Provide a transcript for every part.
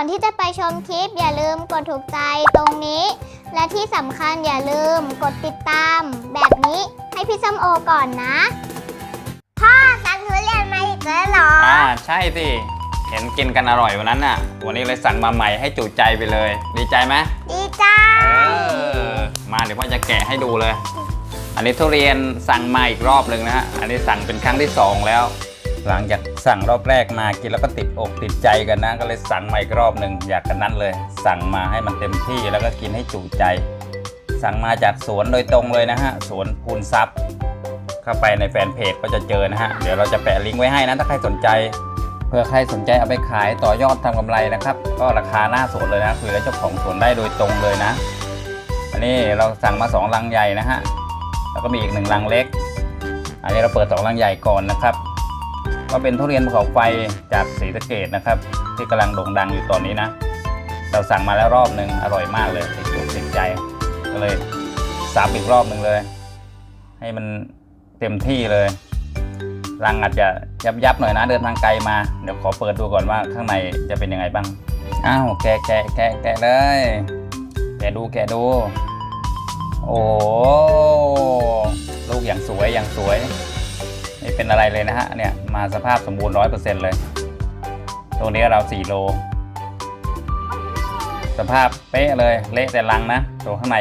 ก่อนที่จะไปชมคลิปอย่าลืมกดถูกใจตรงนี้ และที่สำคัญอย่าลืมกดติดตาม แบบนี้ให้พี่ส้มโอก่อนนะ พ่อสั่งทุเรียนมาอีกแล้วเหรอ อ่าใช่สิ เห็นกินกันอร่อยวันนั้นน่ะ วันนี้เลยสั่งมาใหม่ให้จุใจไปเลย ดีใจไหมดีจ้าเออมาเดี๋ยวพ่อจะแกะให้ดูเลย อันนี้ทุเรียนสั่งมาอีกรอบหนึ่งนะฮะ อันนี้สั่งเป็นครั้งที่สองแล้ว หลังจากสั่งรอบแรกมากินแล้วก็ติดอกติดใจกันนะ ก็เลยสั่งมาอีกรอบหนึ่งอยากกันนั้นเลย สั่งมาให้มันเต็มที่แล้วก็กินให้จุใจ สั่งมาจากสวนโดยตรงเลยนะฮะสวนพูนทรัพย์เข้าไปในแฟนเพจก็จะเจอนะฮะเดี๋ยวเราจะแปะลิงก์ไว้ให้นะถ้าใครสนใจเพื่อใครสนใจเอาไปขายต่อยอดทำกำไรนะครับ ก็ราคาหน้าสวนเลยนะคุยกับเจ้าของสวนได้โดยตรงเลยนะ อันนี้เราสั่งมา 2 ลังใหญ่นะฮะแล้วก็มีอีกหนึ่งลังเล็ก อันนี้เราเปิด2ลังใหญ่ก่อนนะครับ ก็เป็นทุเรียนภูเขาไฟจากศรีสะเกดนะครับ ที่กำลังโด่งดังอยู่ตอนนี้นะ เราสั่งมาแล้วรอบหนึ่งอร่อยมากเลยติดอกติดใจ ก็เลยซ้ำอีกรอบหนึ่งเลย ให้มันเต็มที่เลยรังอาจจะยับยับๆหน่อยนะเดินทางไกลมา เดี๋ยวขอเปิดดูก่อนว่าข้างในจะเป็นยังไงบ้าง อ้าวแกะแกะแกะแกะเลย แกะดูแกะดู โอ้ลูกอย่างสวยอย่างสวย ไม่เป็นอะไรเลยนะฮะเนี่ยมาสภาพสมบูรณ์ร้อยเปอร์เซ็นต์เลย ตรงนี้เราสี่โล สภาพเป๊ะเลยเละแต่ลังนะตัวข้างใน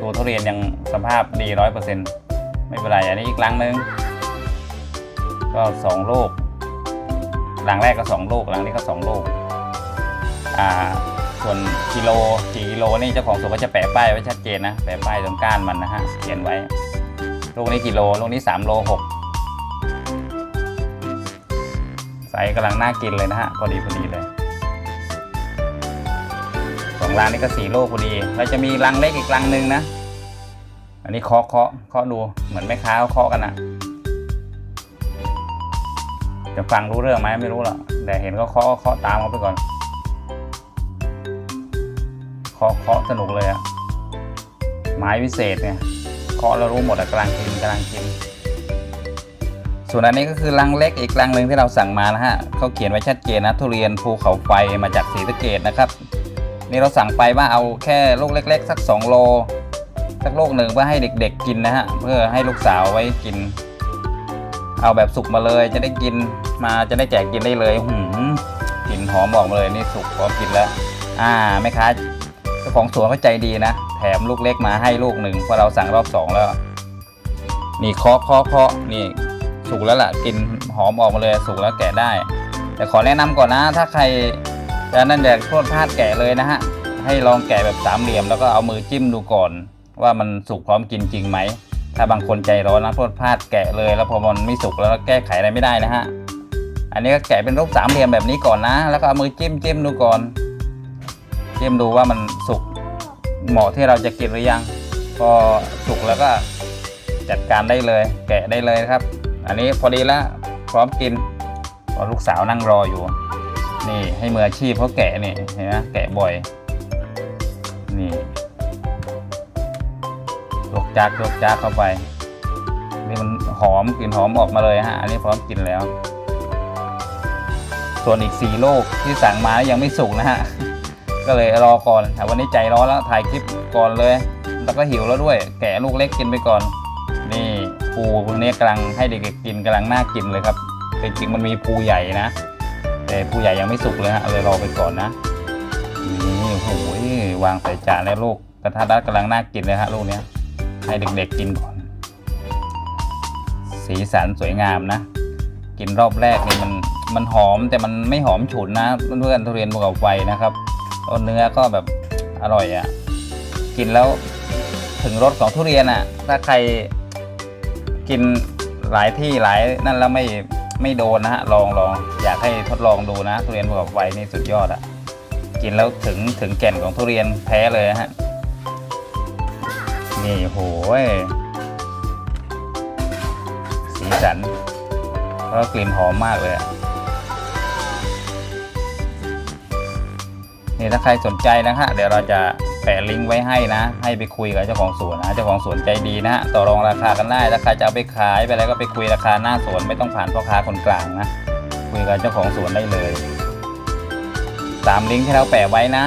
ตัวทุเรียนยังสภาพดีร้อยเปอร์เซ็นต์ไม่เป็นไรอันนี้อีกลังนึงก็สองลูกลังแรกก็สองลูกลังนี้ก็สองลูกอ่าส่วนกิโลกี่กิโลนี่เจ้าของสวนก็จะแปะป้ายไว้ชัดเจนนะแปะป้ายตรงก้านมันนะฮะเขียนไว้ลูกนี้กิโลลูกนี้3โล6 ไซส์กำลังน่ากินเลยนะฮะพอดีพอดีเลยสองรังนี้ก็สี่โลพอดีเราจะมีรังเล็กอีกรังหนึ่งนะ อันนี้เคาะเคาะเคาะดูเหมือนแม่ค้าเขาเคาะกันนะจะฟังรู้เรื่องไหมไม่รู้หรอกแต่เห็นก็เคาะเคาะตามเขาไปก่อนเคาะเคาะสนุกเลยอะไม้วิเศษเนี่ยเคาะแล้วรู้หมดอะกำลังกินกำลังกิน ส่วนอันนี้ก็คือลังเล็กอีกลังหนึ่งที่เราสั่งมานะฮะเขาเขียนไว้ชัดเจนนะทุเรียนภูเขาไฟมาจากศรีสะเกดนะครับ นี่เราสั่งไปว่าเอาแค่ลูกเล็ก ๆ สัก 2 โล สักลูกหนึ่งเพื่อให้เด็ก ๆ กินนะฮะเพื่อให้ลูกสาวไว้กิน เอาแบบสุกมาเลยจะได้กินมาจะได้แจกกินได้เลยหืมกลิ่นหอมออกมาเลยนี่สุกพร้อมกินแล้ว อ่าแม่ค้าเจ้าของสวนเขาใจดีนะแถมลูกเล็กมาให้ลูกหนึ่งเพราะเราสั่งรอบสองแล้ว นี่เคาะเคาะเคาะนี่ สุกแล้วล่ะกลินหอมออกมาเลยสุกแล้วแกะได้ แต่ขอแนะนำก่อนนะ ถ้าใครจะนั่นอยากโทษพลาดแกะเลยนะฮะให้ลองแกะแบบสามเหลี่ยมแล้วก็เอามือจิ้มดูก่อน ว่ามันสุกพร้อมกินจริงไหมถ้าบางคนใจร้อนนะโทษพลาดแกะเลย แล้วพอมันไม่สุกแล้วแก้ไขอะไรไม่ได้นะฮะอันนี้ก็แกะเป็นรูปสามเหลี่ยมแบบนี้ก่อนนะ แล้วก็เอามือจิ้มจิ้มดูก่อนจิ้มดูว่ามันสุกเหมาะที่เราจะกินหรือยัง พอสุกแล้วก็จัดการได้เลย แกะได้เลยครับ อันนี้พอดีแล้วพร้อมกินพอลูกสาวนั่งรออยู่ นี่ให้มืออาชีพเขาแกะนี่เห็นไหมแกะบ่อย นี่ยกจากยกจากเข้าไปนี่มันหอมกลิ่นหอมออกมาเลยฮะ อันนี้พร้อมกินแล้ว ส่วนอีกสี่ลูกที่สั่งมายังไม่สุกนะฮะ ก็เลยรอก่อนแต่วันนี้ใจร้อนแล้วถ่ายคลิปก่อนเลย แล้วก็หิวแล้วด้วย แกะลูกเล็กกินไปก่อน ปูพวกนี้กำลังให้เด็กๆกินกำลังน่ากินเลยครับแต่จริงๆมันมีปูใหญ่นะ แต่ปูใหญ่ยังไม่สุกเลยฮะเลยรอไปก่อนนะนี่โอ้โหวางใส่จานแล้วลูกกระทะรัดกำลังน่ากินเลยฮะลูกเนี้ยให้เด็กๆกินก่อน สีสันสวยงามนะ กินรอบแรกนี่มันมันหอมแต่มันไม่หอมฉุนนะเพื่อนๆทุเรียนภูเขาไฟนะครับแล้วเนื้อก็แบบอร่อยอะ่ะ กินแล้วถึงรสของทุเรียนอะ่ะ ถ้าใคร กินหลายที่หลายนั่นแล้วไม่ไม่โดนนะฮะลองลองอยากให้ทดลองดูนะทุเรียนภูเขาไฟนี่สุดยอดอะ่ะกินแล้วถึงถึงแก่นของทุเรียนแท้เลยนะฮะนี่โหยสีสันแล้วกลิ่นหอมมากเลยนี่ถ้าใครสนใจนะฮะเดี๋ยวเราจะ แปะลิงก์ไว้ให้นะ ให้ไปคุยกับเจ้าของสวนนะเจ้าของสวนใจดีนะ ต่อรองราคากันได้ถ้าใครจะเอาไปขายไปอะไรก็ไปคุยราคาหน้าสวนไม่ต้องผ่านพ่อค้าคนกลางนะ คุยกับเจ้าของสวนได้เลยตามลิงก์ที่เราแปะไว้นะ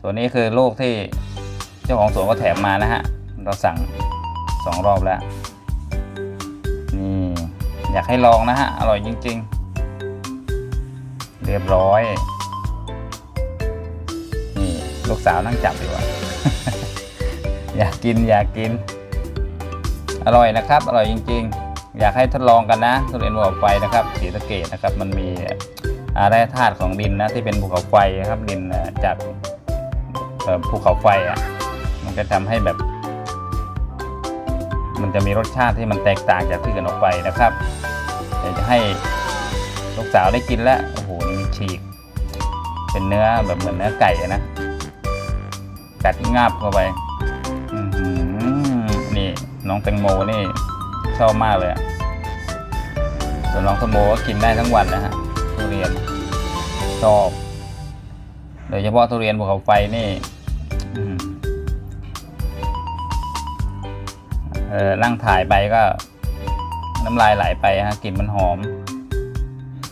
ส่วนนี้คือลูกที่เจ้าของสวนก็แถมมานะฮะ เราสั่งสองรอบแล้ว นี่ อยากให้ลองนะฮะ อร่อยจริง ๆ เรียบร้อย ลูกสาวนั่งจับอยู่อะอยากกินอยากกิน อร่อยนะครับ อร่อยจริง ๆ อยากให้ทดลองกันนะทุเรียนภูเขาไฟนะครับสีสะเกดนะครับ มันมีอาแร่ธาตุของดินนะที่เป็นภูเขาไฟนะครับดินจากภูเขาไฟอะมันก็ทำให้แบบ มันจะมีรสชาติที่มันแตกต่างจากที่อื่นออกไปนะครับเดี๋ยวจะให้ลูกสาวได้กินแล้วโอ้โหนี่มีฉีก เป็นเนื้อแบบเหมือนเนื้อไก่นะ กัดงาบเข้าไปนี่น้องแตงโมนี่ชอบมากเลยส่วนน้องสมโมก็กินได้ทั้งวันนะฮะทุเรียนชอบโดยเฉพาะทุเรียนภูเขาไฟนี่เออนั่งถ่ายไปก็น้ำลายไหลไปฮะกลิ่นมันหอม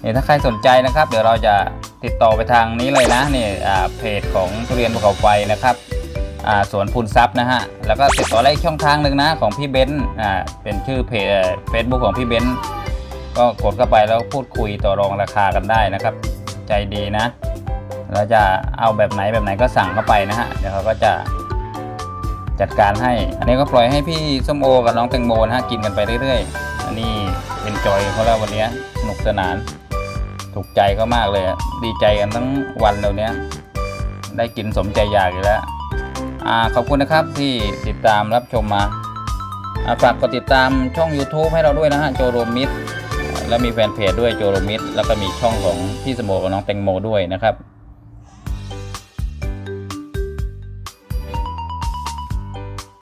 นี่ถ้าใครสนใจนะครับ เดี๋ยวเราจะติดต่อไปทางนี้เลยนะนี่อ่าเพจของทุเรียนภูเขาไฟนะครับ สวนพูนทรัพย์นะฮะ แล้วก็ติดต่อได้ช่องทางหนึ่งนะของพี่เบนซ์อ่าเป็นชื่อเพจเฟซบุ๊กของพี่เบนซ์ก็กดเข้าไปแล้วพูดคุยต่อรองราคากันได้นะครับ ใจดีนะ แล้วจะเอาแบบไหนแบบไหนก็สั่งเข้าไปนะฮะ เดี๋ยวเขาก็จะจัดการให้ อันนี้ก็ปล่อยให้พี่ส้มโอกับน้องแตงโมนะฮะกินกันไปเรื่อยๆ อันนี้เป็นจอยเขาแล้ววันนี้สนุกสนาน ถูกใจเขามากเลย ดีใจกันทั้งวันเราเนี้ยได้กินสมใจอยากอยู่แล้ว ขอบคุณนะครับที่ติดตามรับชมมาฝากกดติดตามช่อง YouTube ให้เราด้วยนะฮะโจโรมิดแล้วมีแฟนเพจด้วยโจโรมิดแล้วก็มีช่องของพี่สมโมกับน้องแตงโมด้วยนะครับ